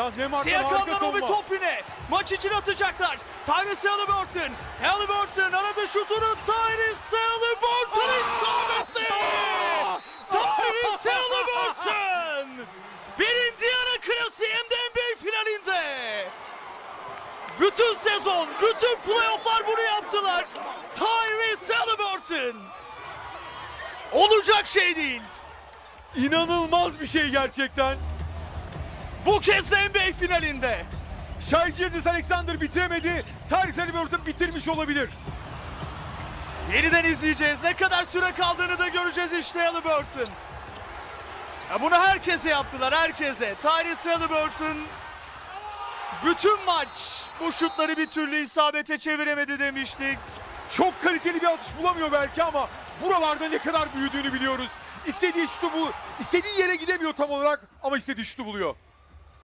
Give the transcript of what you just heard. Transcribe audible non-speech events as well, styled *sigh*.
Yaz Neymar'dan harika bir top yine. Maç için atacaklar. Tyrese Halliburton. Halliburton aradı şutunu. Tyrese Halliburton isabetli. *laughs* Tyrese Halliburton. Bir Indiana hem de NBA finalinde. Bütün sezon, bütün playofflar bunu yaptılar. Tyrese Halliburton. Olacak şey değil. İnanılmaz bir şey gerçekten. Bu kez de NBA finalinde. Gilgeous Alexander bitiremedi. Tyrese Halliburton bitirmiş olabilir. Yeniden izleyeceğiz. Ne kadar süre kaldığını da göreceğiz işte Halliburton. Ya bunu herkese yaptılar, herkese. Tyrese Halliburton bütün maç bu şutları bir türlü isabete çeviremedi demiştik. Çok kaliteli bir atış bulamıyor belki ama buralarda ne kadar büyüdüğünü biliyoruz. İstediği şutu bu. İstediği yere gidemiyor tam olarak ama istediği şutu buluyor.